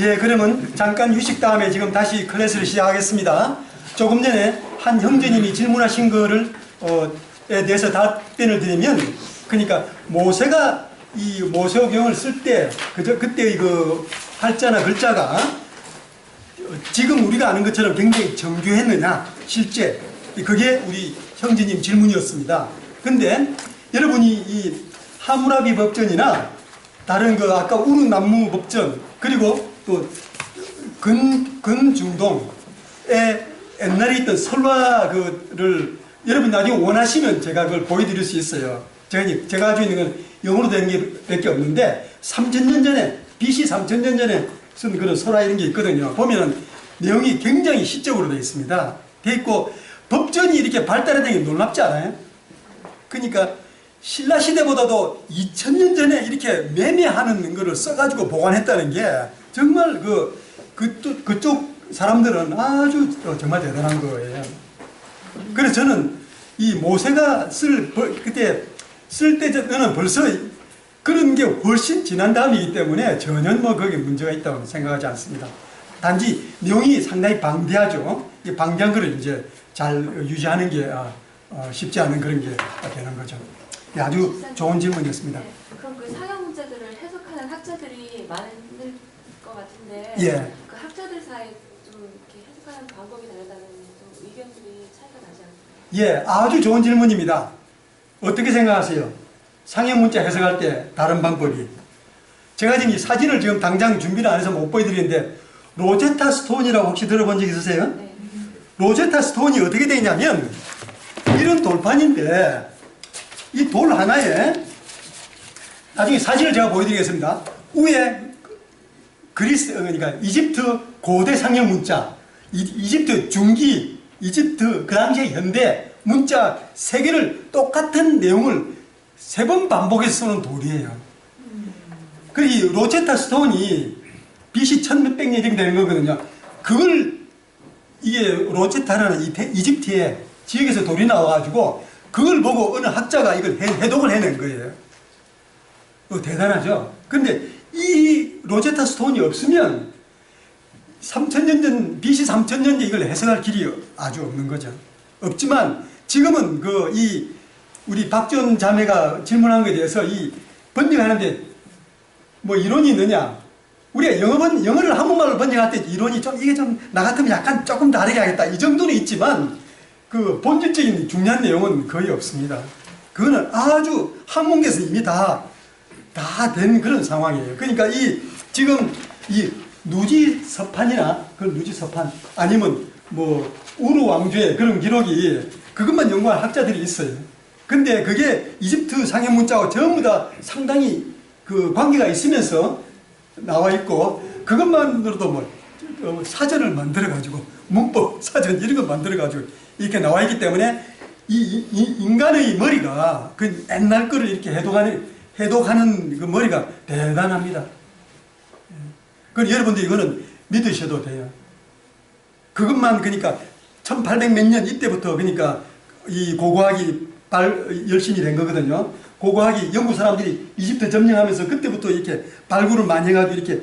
예, 그러면 잠깐 휴식 다음에 지금 다시 클래스를 시작하겠습니다. 조금 전에 한 형제님이 질문하신 거를 어, 에 대해서 답변을 드리면 그러니까 모세가 이 모세오경을 쓸 때 그저 그때 그 팔자나 글자가 어, 지금 우리가 아는 것처럼 굉장히 정교했느냐 실제 그게 우리 형제님 질문이었습니다. 근데 여러분이 이 하무라비 법전이나 다른 그 아까 우르남무 법전 그리고 또 근, 근중동에 옛날에 있던 설화 그를 여러분 나중에 원하시면 제가 그걸 보여드릴 수 있어요. 제가, 제가 가지고 있는 건 영어로 된게몇개 없는데 3천년 전에 BC 3천년 전에 쓴 그런 설화 이런 게 있거든요. 보면은 내용이 굉장히 시적으로 되어 있습니다. 돼 있고 법전이 이렇게 발달해된 게 놀랍지 않아요? 그러니까 신라 시대보다도 2000년 전에 이렇게 매매하는 거를 써가지고 보관했다는 게 정말 그 그쪽, 그쪽 사람들은 아주 어, 정말 대단한 거예요. 그래서 저는 이 모세가 쓸 벌- 그때 쓸 때는 벌써 그런 게 훨씬 지난 다음이기 때문에 전혀 뭐 거기에 문제가 있다고 생각하지 않습니다. 단지 내용이 상당히 방대하죠. 이 방대한 거를 이제 잘 유지하는 게 아, 어, 쉽지 않은 그런 게 되는 거죠. 예, 아주 좋은 질문이었습니다. 네, 그럼 그 상형 문제들을 해석하는 학자들이 많을 것 같은데 예. 그 학자들 사이에 좀 이렇게 해석하는 방법이 다르다는 좀 의견들이 차이가 나지 않나요? 예, 아주 좋은 질문입니다. 어떻게 생각하세요? 상형 문자 해석할 때 다른 방법이. 제가 지금 이 사진을 지금 당장 준비를 안 해서 못 보여드리는데 로제타 스톤이라고 혹시 들어본 적 있으세요? 네. 로제타 스톤이 어떻게 되냐면 이런 돌판인데 이 돌 하나에 나중에 사진을 제가 보여드리겠습니다. 위에 그리스 어, 그러니까 이집트 고대 상형 문자, 이, 이집트 중기, 이집트 그 당시에 현대 문자 세 개를 똑같은 내용을 세 번 반복해서 쓰는 돌이에요. 그리고 이 로제타 스톤이 BC 천 몇백 년 정도 되는 거거든요. 그걸 이게 로제타라는 이 대- 이집트의 지역에서 돌이 나와가지고 그걸 보고 어느 학자가 이걸 해, 해독을 해낸 거예요. 어, 대단하죠? 근데 이 로제타 스톤이 없으면 3천년 전, BC 3천년 전 이걸 해석할 길이 아주 없는 거죠. 없지만 지금은 그 이 우리 박지원 자매가 질문한 것에 대해서 이 번역하는데 뭐 이론이 있느냐? 우리가 영어 번, 영어를 한국말로 번역할 때 이론이 좀 이게 좀 나 같으면 약간 조금 다르게 하겠다 이 정도는 있지만 그 본질적인 중요한 내용은 거의 없습니다. 그거는 아주 항공에서 이미 다 다 된 그런 상황이에요. 그러니까 이 지금 이 누지 서판이나 그 누지 서판 아니면 뭐 우루 왕조의 그런 기록이 그것만 연구한 학자들이 있어요. 근데 그게 이집트 상형 문자와 전부 다 상당히 그 관계가 있으면서 나와 있고 그것만으로도 뭐 어, 사전을 만들어 가지고 문법 사전 이런 거 만들어 가지고 이렇게 나와 있기 때문에 이, 이- 이 인간의 머리가 그 옛날 거를 이렇게 해독하는 해독하는 그 머리가 대단합니다. 그 여러분들 이거는 믿으셔도 돼요. 그것만 그러니까 1800 몇 년 이때부터 그러니까 이 고고학이 발 열심히 된 거거든요. 고고학이 영국 사람들이 이집트 점령하면서 그때부터 이렇게 발굴을 많이 해가지고 이렇게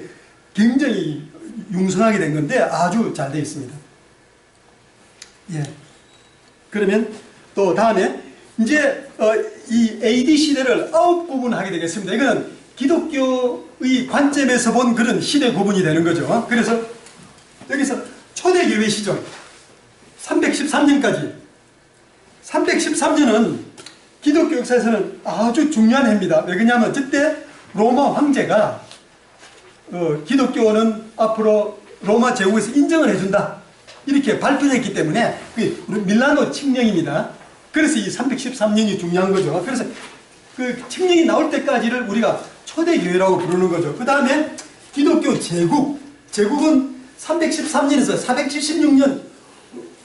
굉장히 융성하게 된 건데 아주 잘 되어 있습니다. 예. 그러면 또 다음에 이제 어, 이 AD 시대를 아홉 구분하게 되겠습니다. 이거는 기독교의 관점에서 본 그런 시대 구분이 되는 거죠. 그래서 여기서 초대교회 시절 313년까지 313년은 기독교 역사에서는 아주 중요한 해입니다. 왜 그러냐면 그때 로마 황제가 어, 기독교는 앞으로 로마 제국에서 인정을 해준다. 이렇게 발표를 했기 때문에 밀라노 칙령입니다. 그래서 이 313년이 중요한 거죠. 그래서 그 칙령이 나올 때까지를 우리가 초대교회라고 부르는 거죠. 그 다음에 기독교 제국. 제국은 313년에서 476년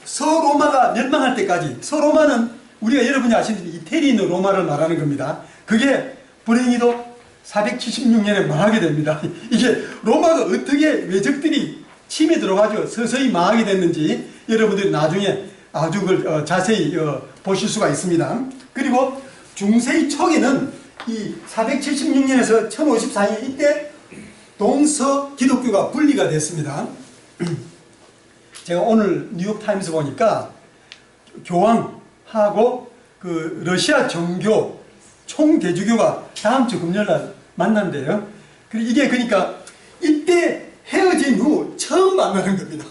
서로마가 멸망할 때까지 서로마는 우리가 여러분이 아시는 이태리 있는 로마를 말하는 겁니다. 그게 불행히도 476년에 망하게 됩니다. 이게 로마가 어떻게 외적들이 침에 들어가지고 서서히 망하게 됐는지 여러분들이 나중에 아주 어, 자세히 어, 보실 수가 있습니다. 그리고 중세의 초기는 이 476년에서 1054년 이때 동서 기독교가 분리가 됐습니다. 제가 오늘 뉴욕 타임스 보니까 교황하고 그 러시아 정교 총대주교가 다음 주 금요일 날 만난대요. 그리고 이게 그러니까 이때 헤어진 후 처음 만나는 겁니다.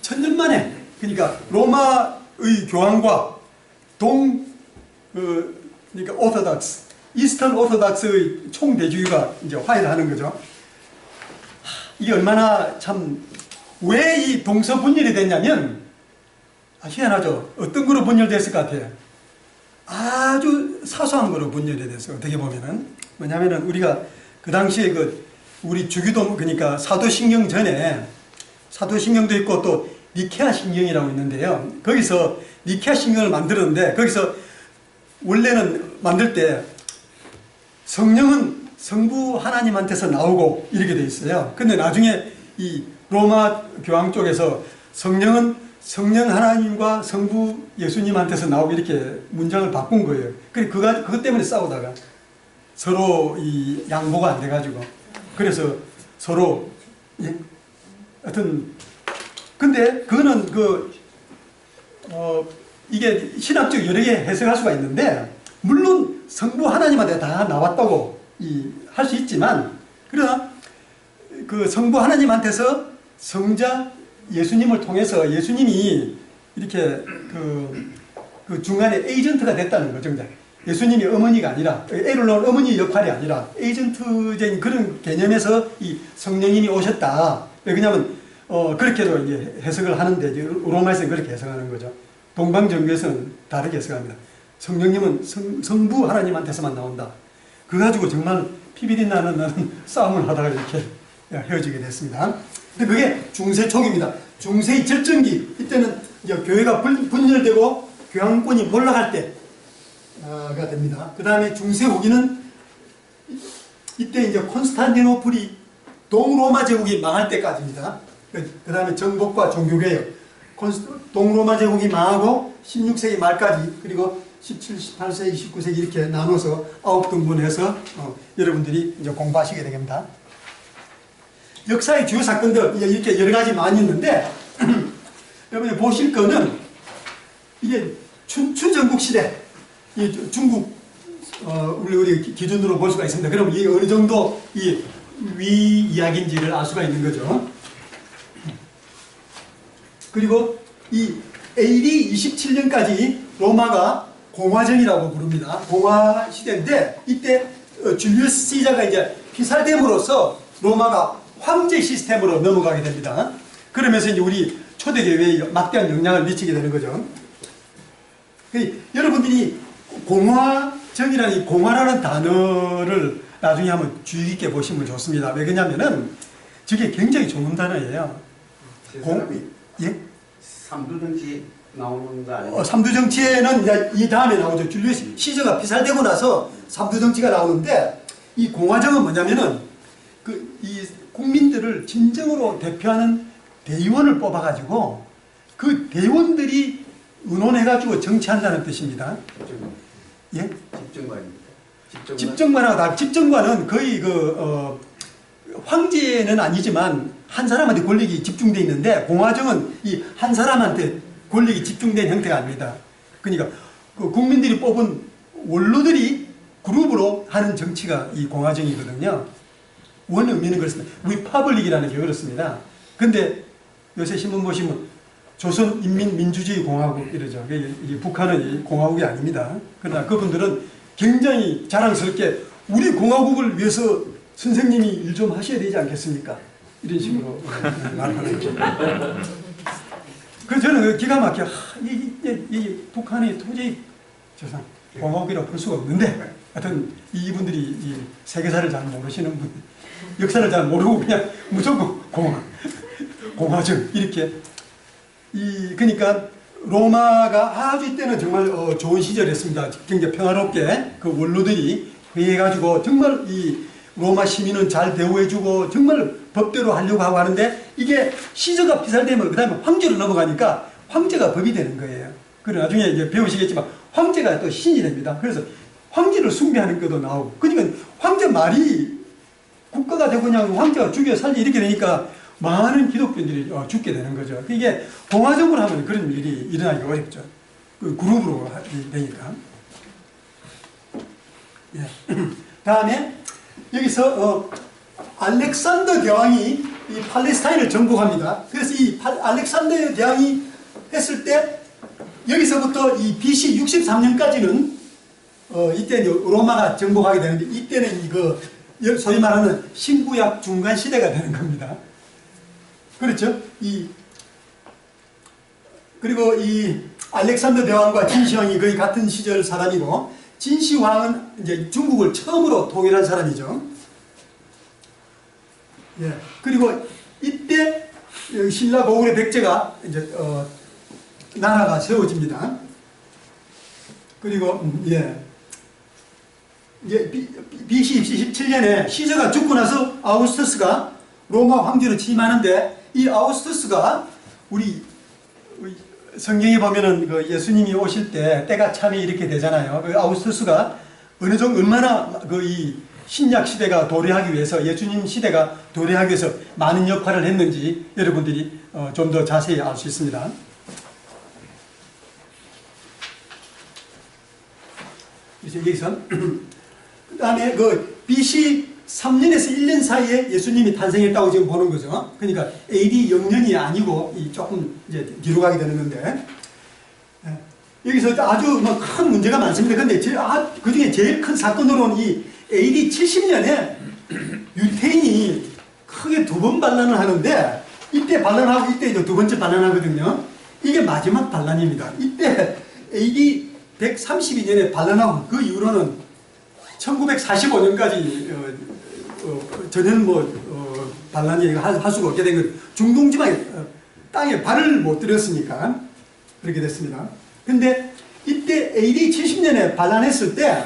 천년 만에 그러니까 로마의 교황과 동 그, 그러니까 오토닥스 이스턴 오토닥스의 총대주교가 이제 화해를 하는 거죠. 하, 이게 얼마나 참 왜 이 동서 분열이 됐냐면 아, 희한하죠. 어떤 거로 분열됐을 것 같아요. 아주 사소한 거로 분열이 됐어요. 어떻게 보면은 뭐냐면은 우리가 그 당시에 그 우리 주기도 그러니까 사도신경 전에 사도신경도 있고 또 니케아 신경이라고 있는데요. 거기서 니케아 신경을 만들었는데 거기서 원래는 만들 때 성령은 성부 하나님한테서 나오고 이렇게 돼 있어요. 근데 나중에 이 로마 교황 쪽에서 성령은 성령 하나님과 성부 예수님한테서 나오고 이렇게 문장을 바꾼 거예요. 그래 그가 그것 때문에 싸우다가 서로 이 양보가 안 돼가지고 그래서 서로 예? 하여튼 근데 그거는 그 어, 이게 신학적 여러 개 해석할 수가 있는데 물론 성부 하나님한테 다 나왔다고 할 수 있지만 그러나 그 성부 하나님한테서 성자 예수님을 통해서 예수님이 이렇게 그, 그 중간에 에이전트가 됐다는 거죠. 이제. 예수님이 어머니가 아니라 애를 낳은 어머니 역할이 아니라 에이전트적인 그런 개념에서 이 성령님이 오셨다. 왜냐하면 어, 그렇게도 이제 해석을 하는데 로마에서는 그렇게 해석하는 거죠. 동방정교에서는 다르게 해석합니다. 성령님은 성, 성부 하나님한테서만 나온다. 그 가지고 정말 피비린 나는 나는 싸움을 하다가 이렇게 헤어지게 됐습니다. 근데 그게 중세 초기입니다. 중세의 절정기 이때는 이제 교회가 분- 분열되고 교황권이 몰락할 때가 됩니다. 그 다음에 중세 후기는 이때 이제 콘스탄티노플이 동로마 제국이 망할 때까지입니다. 그 다음에 정복과 종교개혁. 동로마 제국이 망하고 16세기 말까지 그리고 17, 18세기, 19세기 이렇게 나눠서 아홉 등분해서 어, 여러분들이 이제 공부하시게 됩니다. 역사의 주요 사건들 이렇게 여러 가지 많이 있는데 여러분이 보실 거는 이게 춘추 전국 시대 중국 어, 우리 우리 기- 기준으로 볼 수가 있습니다. 그럼 이 어느 정도 이 위 이야기인지를 알 수가 있는 거죠. 그리고 이 AD 27년까지 로마가 공화정이라고 부릅니다. 공화 시대인데 이때 어, 줄리우스 시자가 이제 피살됨으로써 로마가 황제 시스템으로 넘어가게 됩니다. 그러면서 이제 우리 초대교회에 막대한 영향을 미치게 되는 거죠. 그 여러분들이 공화정이라는 이 공화라는 단어를 나중에 한번 주의 깊게 보시면 좋습니다. 왜 그러냐면은 저게 굉장히 좋은 단어예요. 공... 예? 삼두정치 나오는 거 아니에요? 어, 삼두정치에는 이제 이 다음에 나오죠. 줄리우스 시저가 피살되고 나서 삼두정치가 나오는데 이 공화정은 뭐냐면은 그 이 국민들을 진정으로 대표하는 대의원을 뽑아가지고 그 대의원들이 의논해가지고 정치한다는 뜻입니다. 집정, 예? 집정관입니다. 집정관. 집정관하고 다 집정관은 거의 그 어, 황제는 아니지만 한 사람한테 권력이 집중돼 있는데 공화정은 이 한 사람한테 권력이 집중된 형태가 아닙니다. 그러니까 그 국민들이 뽑은 원로들이 그룹으로 하는 정치가 이 공화정이거든요. 원 의미는 그렇습니다. 리퍼블릭이라는 게 그렇습니다. 근데 요새 신문 보시면 조선인민민주주의 공화국 이러죠. 북한은 이 공화국이 아닙니다. 그러나 그분들은 굉장히 자랑스럽게 우리 공화국을 위해서 선생님이 일 좀 하셔야 되지 않겠습니까? 이런 식으로 말하는 거죠. 그 저는 그 기가 막혀. 하, 이, 이, 이 북한이 도저히 죄송 공화국이라고 볼 수가 없는데 하여튼 이분들이 이 세계사를 잘 모르시는 분, 역사를 잘 모르고 그냥 무조건 공화, 공화정 이렇게 이 그러니까 로마가 아주 이때는 정말 어, 좋은 시절이었습니다. 굉장히 평화롭게 그 원로들이 회의해가지고 정말 이 로마 시민은 잘 대우해주고 정말 법대로 하려고 하고 하는데 이게 시저가 피살되면 그 다음에 황제로 넘어가니까 황제가 법이 되는 거예요. 그리고 나중에 이제 배우시겠지만 황제가 또 신이 됩니다. 그래서 황제를 숭배하는 것도 나오고 그러니까 황제 말이 국가가 되고 그냥 황제가 죽여 살리 이렇게 되니까 많은 기독교인들이 어, 죽게 되는 거죠. 이게 동화적으로 하면 그런 일이 일어나기 어렵죠. 그 그룹으로 하- 되니까. 예. 다음에 여기서 어, 알렉산더 대왕이 이 팔레스타인을 정복합니다. 그래서 이 팔- 알렉산더 대왕이 했을 때 여기서부터 이 BC 63년까지는 어, 이때 로마가 정복하게 되는데 이때는 이거 소위 말하는 신구약 중간 시대가 되는 겁니다. 그렇죠? 이 그리고 이 알렉산더 대왕과 진시황이 거의 같은 시절 사람이고 진시황은 이제 중국을 처음으로 통일한 사람이죠. 예. 그리고 이때 어, 신라 고구려 백제가 이제 어, 나라가 세워집니다. 그리고 음, 예. 이제 BC 17년에 시저가 죽고 나서 아우구스투스가 로마 황제로 취임하는데 이 아우구스투스가 우리 우리 성경에 보면은 그 예수님이 오실 때 때가 참이 이렇게 되잖아요. 그 아우구스투스가 어느 정도 얼마나 그 이 신약 시대가 도래하기 위해서 예수님 시대가 도래하기 위해서 많은 역할을 했는지 여러분들이 어, 좀 더 자세히 알 수 있습니다. 그래서 여기서 그 다음에 그 BC 3년에서 1년 사이에 예수님이 탄생했다고 지금 보는 거죠. 그러니까 AD 0년이 아니고 이 조금 이제 뒤로 가게 되는 건데 예. 여기서 아주 뭐큰 문제가 많습니다. 근데 제, 아, 그 중에 제일 큰 사건으로는 이 AD 70년에 유태인이 크게 두 번 반란을 하는데 이때 반란하고 이때 이제 두 번째 반란하거든요. 이게 마지막 반란입니다. 이때 AD 132년에 반란하고 그 이후로는 1945년까지 어, 어, 전혀 뭐 어, 반란이 할, 할 수가 없게 된 것. 중동 지방에 어, 땅에 발을 못 들였으니까 그렇게 됐습니다. 근데 이때 AD 70년에 반란했을 때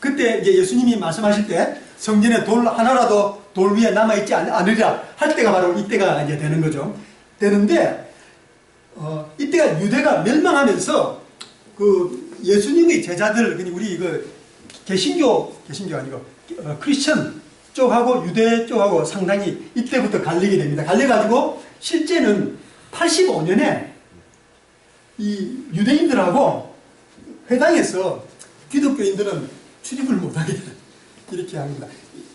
그때 이제 예수님이 말씀하실 때 성전에 돌 하나라도 돌 위에 남아있지 않- 않으리라 할 때가 바로 이때가 이제 되는 거죠. 되는데 어, 이때가 유대가 멸망하면서 그 예수님의 제자들 우리 그 개신교 개신교 아니고 어, 크리스천 쪽하고 유대 쪽하고 상당히 이때부터 갈리게 됩니다. 갈려가지고 실제는 85년에 이 유대인들하고 회당에서 기독교인들은 출입을 못하게 이렇게 합니다.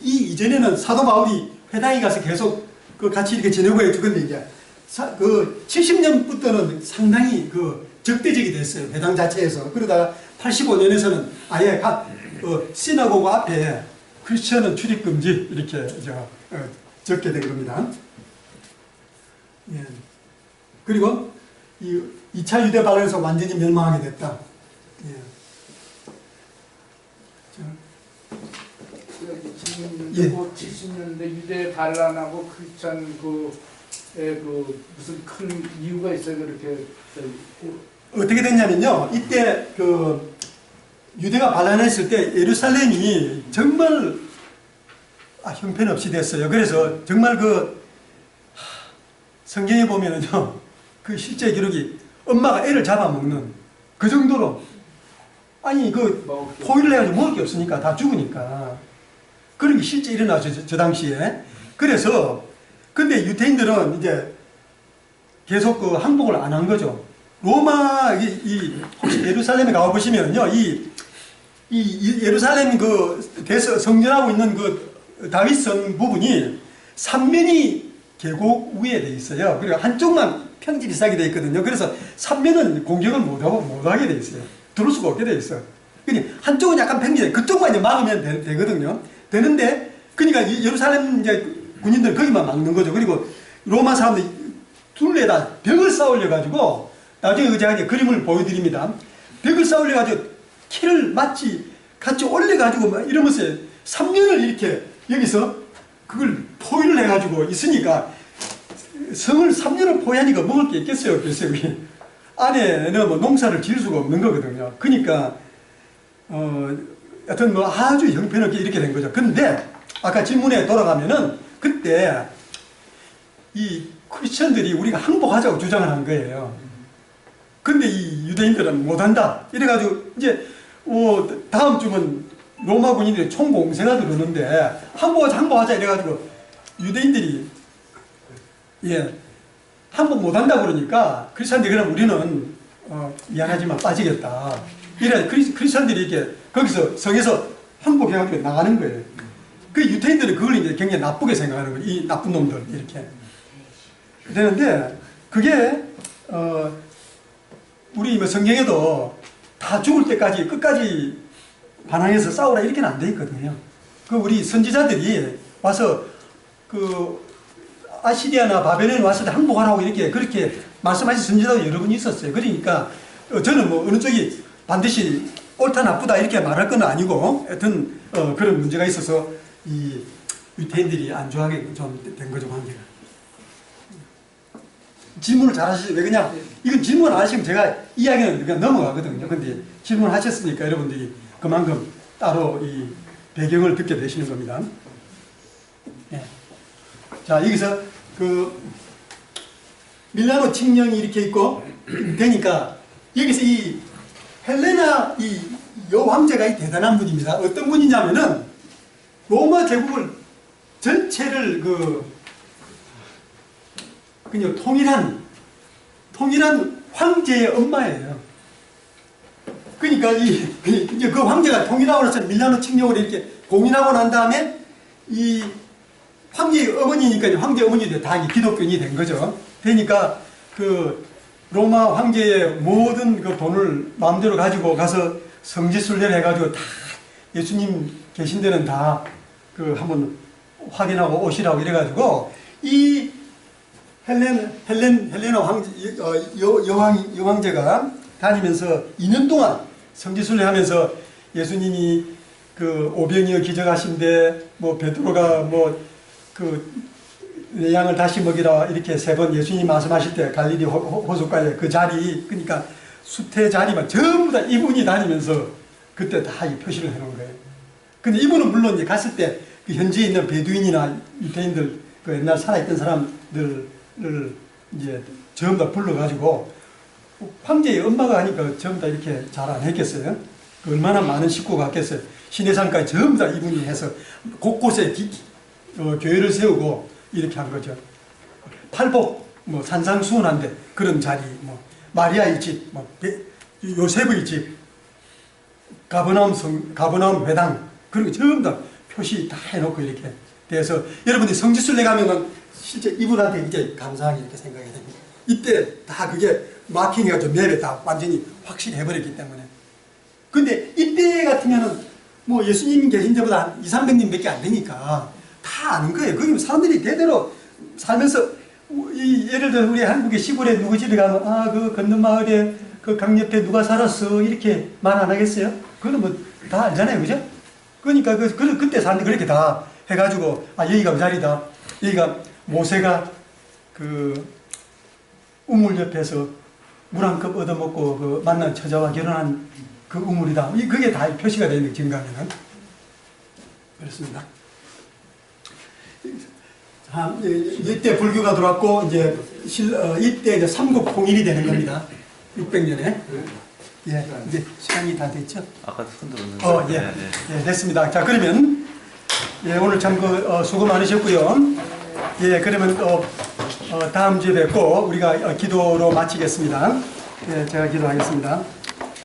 이 이전에는 사도 바울이 회당에 가서 계속 그 같이 이렇게 지내고 해 주건데 이제 사, 그 70년부터는 상당히 그 적대적이 됐어요. 회당 자체에서. 그러다가 85년에서는 아예 각 어, 시나고그 앞에 크리스천은 출입 금지 이렇게 저, 어, 적게 된 겁니다. 예. 그리고 이 2차 유대 발언에서 완전히 멸망하게 됐다. 예. 예. 그 70년대 유대 반란하고 크리스천 그, 에, 그 무슨 큰 이유가 있어요 그렇게 어떻게 됐냐면요. 이때 그 유대가 반란했을 때 예루살렘이 정말 아, 형편없이 됐어요. 그래서 정말 그 하, 성경에 보면은요. 그 실제 기록이 엄마가 애를 잡아먹는 그 정도로 아니 그 포위를 해가지고 먹을 게 없으니까 다 죽으니까 그런 게 실제 일어나죠 저, 저 당시에 그래서 근데 유태인들은 이제 계속 그 항복을 안 한 거죠 로마 이, 이 혹시 예루살렘에 가봐 보시면요 이, 이, 이 예루살렘 그 대서 성전하고 있는 그 다윗성 부분이 삼면이 계곡 위에 돼 있어요. 그리고 한쪽만 평지 비싸게 돼 있거든요. 그래서 삼면은 공격을 못하고 못하게 돼 있어요. 들을 수가 없게 돼 있어요 그니 한쪽은 약간 평지 그쪽만 이제 막으면 되, 되거든요. 되는데 그러니까 이 예루살렘 이제 군인들 거기만 막는 거죠. 그리고 로마 사람들이 둘레에다 벽을 쌓으려 가지고 나중에 그 제가 이제 그림을 보여드립니다. 벽을 쌓으려 가지고 키를 마치 같이 올려 가지고 막 이러면서 3년을 이렇게 여기서 그걸 포위를 해 가지고 있으니까 성을 3년을 포위하니까 먹을 게 있겠어요, 여기 안에는 뭐 농사를 지을 수가 없는 거거든요. 그러니까 어 하여튼 뭐 아주 형편없게 이렇게 된 거죠. 근데 아까 질문에 돌아가면은 그때 이 크리스천들이 우리가 항복하자고 주장을 한 거예요. 근데 이 유대인들은 못한다. 이래가지고 이제 어, 다음 주면 로마 군인들이 총공세가 들어오는데 항복하자 항복하자 이래가지고 유대인들이 예 항복 못한다 그러니까 크리스천들이 그럼 우리는 어, 미안하지만 빠지겠다. 이래 크리, 크리스천들이 이렇게 거기서 성에서 항복해가지고 나가는 거예요. 그 유태인들은 그걸 이제 굉장히 나쁘게 생각하는 거예요. 이 나쁜 놈들 이렇게. 되는데 그게 어 우리 뭐 성경에도 다 죽을 때까지 끝까지 반항해서 싸우라 이렇게는 안 돼 있거든요. 그 우리 선지자들이 와서 그 아시리아나 바벨론에 왔을 때 항복하라고 이렇게 그렇게 말씀하신 선지자도 여러 분 있었어요. 그러니까 어, 저는 뭐 어느 쪽이 반드시 옳다 나쁘다 이렇게 말할 건 아니고 하여튼 어, 그런 문제가 있어서 이 유태인들이 안 좋아하게 좀 된 거죠. 질문을 잘 하시죠. 왜 그냥 이건 질문 안 하시면 제가 이야기는 그냥 넘어가거든요. 근데 질문 하셨으니까 여러분들이 그만큼 따로 이 배경을 듣게 되시는 겁니다. 네. 자, 여기서 그 밀라노 칙령이 이렇게 있고 되니까 여기서 이 헬레나 이 여왕제가 이 대단한 분입니다. 어떤 분이냐면은 로마 제국을 전체를 그 그냥 통일한 통일한 황제의 엄마예요. 그러니까 이, 그, 황제가 통일하고 나서 밀라노 칙령을 이렇게 공인하고 난 다음에 이 황제의 어머니니까 황제 어머니들 다 기독교인이 된 거죠. 되니까 그 로마 황제의 모든 그 돈을 마음대로 가지고 가서 성지순례를 해가지고 다 예수님 계신 데는 다 그 한번 확인하고 오시라고 이래가지고 이 헬렌 헬렌 헬레나 황제 어, 여, 여왕 여왕제가 다니면서 2년 동안 성지순례 하면서 예수님이 그 오병이어 기적하신데 뭐 베드로가 뭐그 내 양을 다시 먹이라 이렇게 세 번 예수님 말씀하실 때 갈릴리 호- 호- 호숫가에 그 자리 그러니까 수태 자리만 전부 다 이분이 다니면서 그때 다 이 표시를 해놓은 거예요. 근데 이분은 물론 이제 갔을 때 그 현지에 있는 베두인이나 유태인들 그 옛날 살아있던 사람들 을 이제 전부 다 불러가지고 황제의 엄마가 하니까 전부 다 이렇게 잘 안 했겠어요? 그 얼마나 많은 식구가 갔겠어요? 시내산까지 전부 다 이분이 해서 곳곳에 기- 어, 교회를 세우고 이렇게 한 거죠. 팔복, 뭐 산상수훈한데 그런 자리, 뭐 마리아의 집, 뭐 배- 요셉의 집, 가버나움 성, 가버나움 회당 그런 거 전부 다 표시 다 해놓고 이렇게 돼서 여러분들이 성지순례 가면은 실제 이분한테 이제 감사하게 이렇게 생각이 됩니다. 이때 다 그게 마킹해가지고 맵에 다 완전히 확실해버렸기 때문에. 근데 이때 같으면은 뭐 예수님 계신 데보다 한 2, 300님밖에 안 되니까 다 아는 거예요. 그게 사람들이 대대로 살면서 이 예를 들어 우리 한국의 시골에 누구 집에 가면 아 그 건너 마을에 그 강 옆에 누가 살았어 이렇게 말 안 하겠어요? 그거는 뭐 다 알잖아요, 그죠? 그러니까 그, 그 그때 사람들 그렇게 다 해가지고 아 여기가 그 자리다. 여기가 모세가 그 우물 옆에서 물 한 컵 얻어먹고 그 만난 처자와 결혼한 그 우물이다. 이 그게 다 표시가 되는 거예요, 지금 가면은. 그렇습니다. 자, 이- 이때 불교가 들어왔고 이제 실, 어, 이때 이제 삼국 통일이 되는 겁니다. 600년에. 예, 이제 시간이 다 됐죠? 아까 손 들었는데. 어, 예. 네, 네. 예, 됐습니다. 자, 그러면, 예, 오늘 참 그, 어, 수고 많으셨고요. 예, 그러면 또, 어, 다음 주에 뵙고, 우리가 어, 기도로 마치겠습니다. 예, 제가 기도하겠습니다.